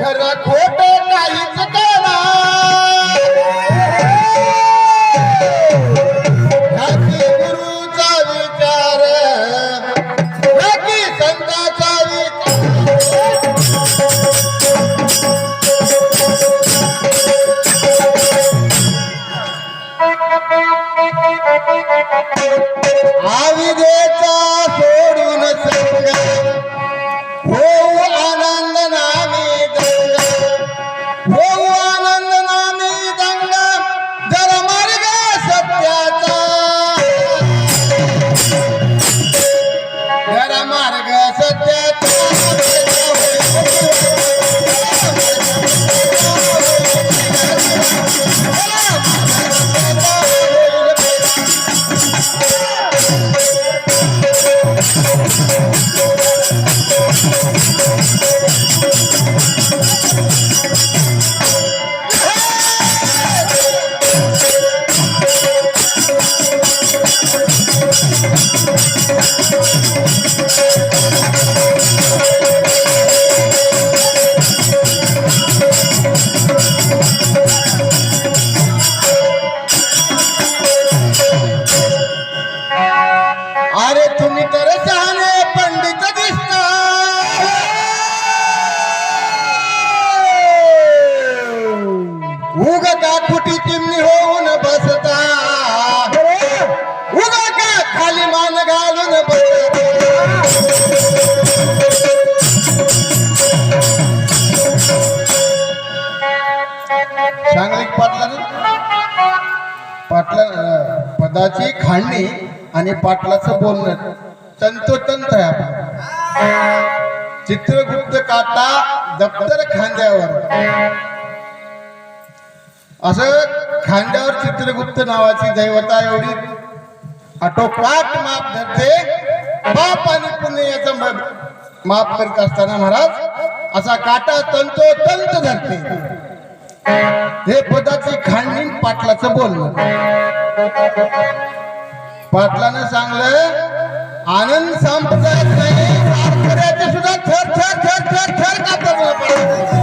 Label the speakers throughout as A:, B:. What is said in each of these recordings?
A: खरं खोट जर मार्ग सत्याचा चांगली पाटला पाटला पदाची खांडणी आणि पाटलाचं बोलणं. तंतोतंत आहे आपण. चित्रगुप्त काटा दप्तर खांद्यावर. असं खांद्यावर चित्रगुप्त नावाची दैवता एवढी आटोपाट माप धरते. पाप आणि पुण्य याचा माप करत असताना महाराज असा काटा तंतो तंत धरते. हे पदाची खांडीन पाटलाचं बोलणं. पाटलानं सांगलं आनंद संपत नाही वारकऱ्याचे सुद्धा थर थर थर थर थर कापतात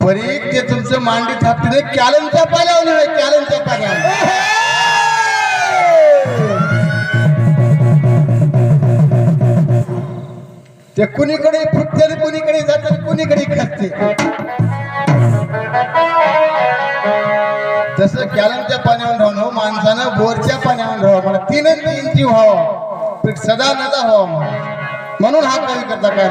A: परी ते तुमचं मांडी थापतीने कॅलनच्या पाल्यावर कॅलनच्या पाल्यावर ते कुणीकडे फुटते आणि कुणीकडे जाते आणि कुणीकडे खचते तसं कॅलमच्या पाण्यावर राहून हो माणसानं बोरच्या पाण्यावर राहावं. मला तीन इंची व्हावं. पीठ सदा नदा व्हावं म्हणून. म्हणून हा कवी करता काय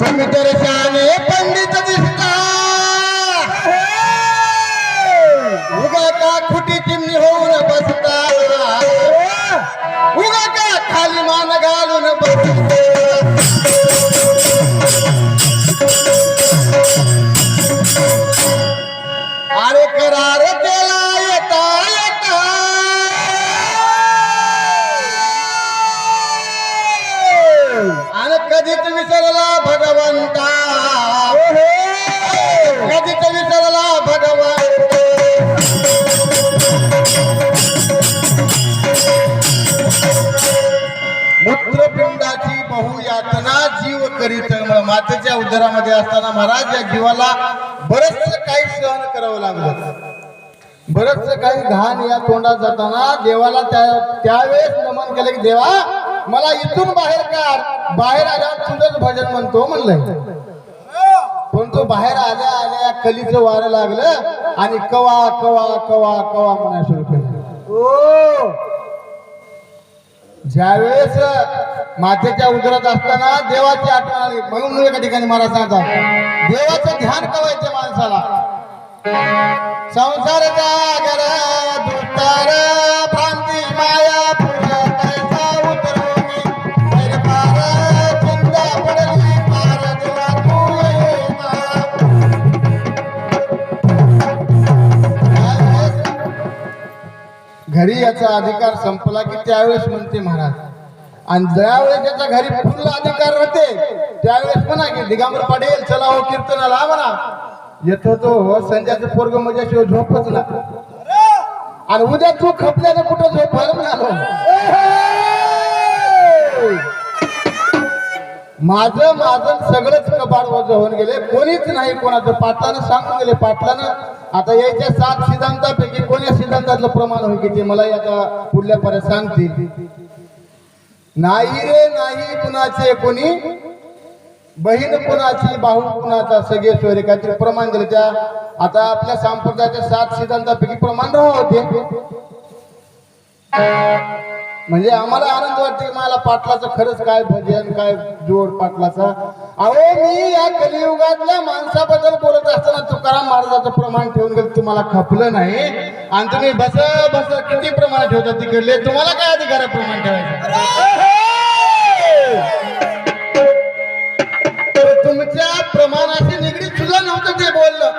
A: तुम्ही तर Hallelujah. करीत मातेच्या उदरामध्ये असताना महाराज या जीवाला बरच काही सहन करावं लागलं. बरच काही घाण या तोंडात जाताना देवाला त्या त्यावेळेस नमन केलं की देवा मला इथून बाहेर काढ. बाहेर आल्यावर तुझंच भजन म्हणतो म्हणलंय. पण तो बाहेर आल्या आल्या कलीचं वारं लागलं आणि कवा कवा कवा कवा म्हणा सुरू केलं. हो. ज्यावेळेस मातेच्या उदरात असताना देवाची आठवण आली म्हणून एका ठिकाणी महाराज सांगतात देवाचं ध्यान कवायचं माणसाला. संसार जागर दुतारा याचा अधिकार संपला की त्यावेळेस म्हणते महाराज. आणि ज्यावेळेस त्याच्या घरी फुल अधिकार होते त्यावेळेस म्हणा की दिगंबर पाटील चला हो कीर्तनाला म्हणा. येत होतो हो संध्याचं पोरग माझ्याशिवाय झोपच ना. आणि उद्या तू खपल्याने कुठं झोपायला म्हणालो माझं माझं सगळंच कपाड होऊन गेले. कोणीच नाही कोणाचं. पाटलानं सांगून गेले पाटलानं. आता यायच्या सात सिद्धांता कोण्या प्रमाण होईल की ते मला आता पुढल्या पर्यंत सांगतील. नाही रे नाही कुणाचे कोणी? बहीण कुणाची भाऊ कुणाचा सगळे सोयरे काहीतरी प्रमाण दिले त्या. आता आपल्या संप्रदायाच्या सात सिद्धांतापैकी प्रमाण राहा होते. म्हणजे आम्हाला आनंद वाटते मला पाटलाचं खरंच काय भजन काय जोड पाटलाचा. अहो मी या कलियुगातल्या माणसाबद्दल बोलत असताना तुकाराम महाराजाचं प्रमाण ठेवून तुम्हाला खपलं नाही. आणि तुम्ही बस बस किती प्रमाणात ठेवता तिकडले? तुम्हाला काय अधिकार आहे प्रमाण ठेवायचं? तुमच्या प्रमाणाशी निगडीत सुद्धा नव्हतं ते बोललं.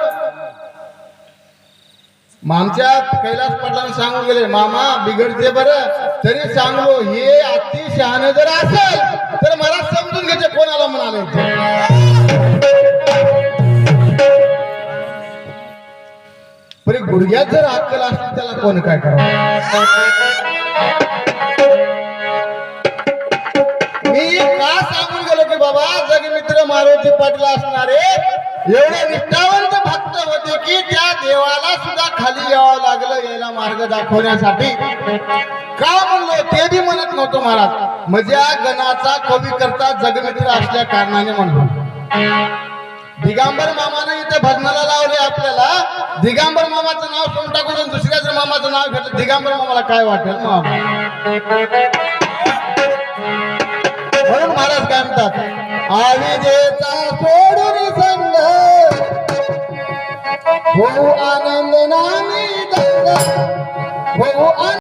A: मामच्या कैलास पाटलांना सांगून गेले मामा बिघडते बरं. तरी सांगलो हे अति शहाणं जर असेल तर मला समजून घ्यायचे कोणाला म्हणाले. त्याला जर अक्कल असली त्याला कोण काय करावं? मी का सांगून गेलो की बाबा जगमित्र मारुती पाटील असणारे एवढे निष्ठावंत भक्त होते की त्या देवाला सुद्धा खाली यावं लागलं याला मार्ग दाखवण्यासाठी. का म्हणलो? ते बी म्हणत नव्हतो महाराज. माझ्या गणाचा कवी करता जगमित्र असल्या कारणाने म्हणलो. दिगांबर मामाने इथे भजनाला लावले आपल्याला. दिगांबर मामाचं नाव सोडून टाकून दुसऱ्याच मामाचं नाव घेतलं. दिगांबर मामाला काय वाटेल? मामा. म्हणून महाराज काय म्हणतात? आविदेचा सोडून संग. हो आनंद नामी दंग. हो आनंद